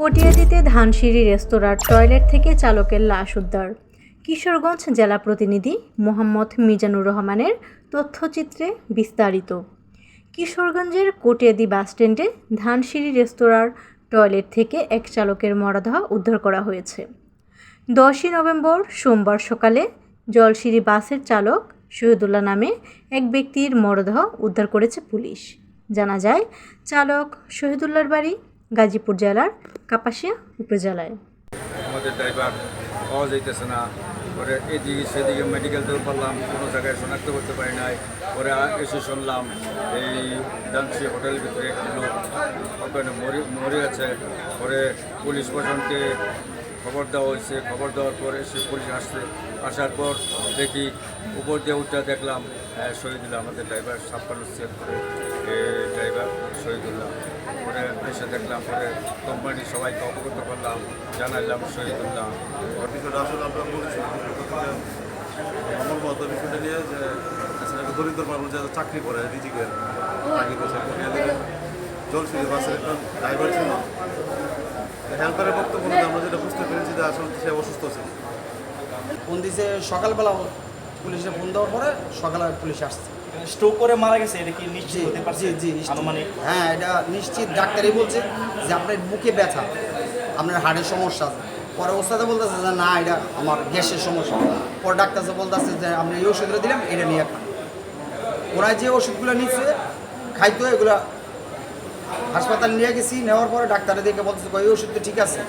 কটিয়াদিতে ধানসিঁড়ি রেস্তোরাঁর টয়লেট থেকে চালকের লাশ উদ্ধার। কিশোরগঞ্জ জেলা প্রতিনিধি মোহাম্মদ মিজানুর রহমানের তথ্যচিত্রে বিস্তারিত। কিশোরগঞ্জের কটিয়াদি বাসস্ট্যান্ডে ধানসিঁড়ি রেস্তোরাঁর টয়লেট থেকে এক চালকের মরদেহ উদ্ধার করা হয়েছে। দশই নভেম্বর সোমবার সকালে জলসিঁড়ি বাসের চালক শহীদুল্লাহ নামে এক ব্যক্তির মরদেহ উদ্ধার করেছে পুলিশ। জানা যায়, চালক শহীদুল্লাহর বাড়ি গাজীপুর জেলার কাপাসিয়া উপজেলায়। আমাদের ড্রাইভার পাওয়া যাইতেছে না। পরে এদিকে সেদিকে মেডিকেল দৌড় পারলাম কোনো জায়গায় শনাক্ত করতে পারি নাই। পরে এসে শুনলাম এই ডান্সি হোটেলের ভিতরে একটি লোক ওখানে মরে মরে আছে। পরে পুলিশ প্রশাসনকে খবর দেওয়া হয়েছে। খবর দেওয়ার পর এসে পুলিশ আসছে। আসার পর দেখি উপর দিয়ে উঠে দেখলাম আহ, শহীদুল্লাহ আমাদের ড্রাইভার ছাপ্পান্ন চেক করে ড্রাইভার এসে দেখলাম পরে কোম্পানির সবাইকে অবগত করলাম জানাইলাম শহীদুল্লাহ বিষয়টা আসলে আমরা বলেছি আমার মত বিষয়টা নিয়ে যে আসলে দরিদ্র মানুষ যারা চাকরি করে রিজিকের চাকরি করছে জলসিরি বাসের একটা ড্রাইভার ছিল। হেল্পারের বক্তব্য অনুযায়ী আমরা যেটা বুঝতে পেরেছি যে আসলে সে অসুস্থ ছিল। ফোন দিছে সকালবেলা পুলিশে ফোন দেওয়ার পরে সকালে পুলিশ আসছে। স্ট্রোক করে মারা গেছে এটা কি নিশ্চিত হতে পারছে? জি আনুমানিক। হ্যাঁ এটা নিশ্চিত। ডাক্তারই বলছে যে আপনার বুকে ব্যথা আপনার হাড়ের সমস্যা। আছে পরে ওস্তাদে বলতেছে যে না এটা আমার গ্যাসের সমস্যা। পরে ডাক্তার বলতেছে যে আপনি এই ওষুধটা দিলাম এটা নিয়ে খান। ওরা যে ওষুধগুলো নিচ্ছে খাইতো এগুলা হাসপাতাল নিয়ে গেছি নেওয়ার পরে ডাক্তারে দেখে বলতেছে এই ওষুধ তো ঠিক আছে।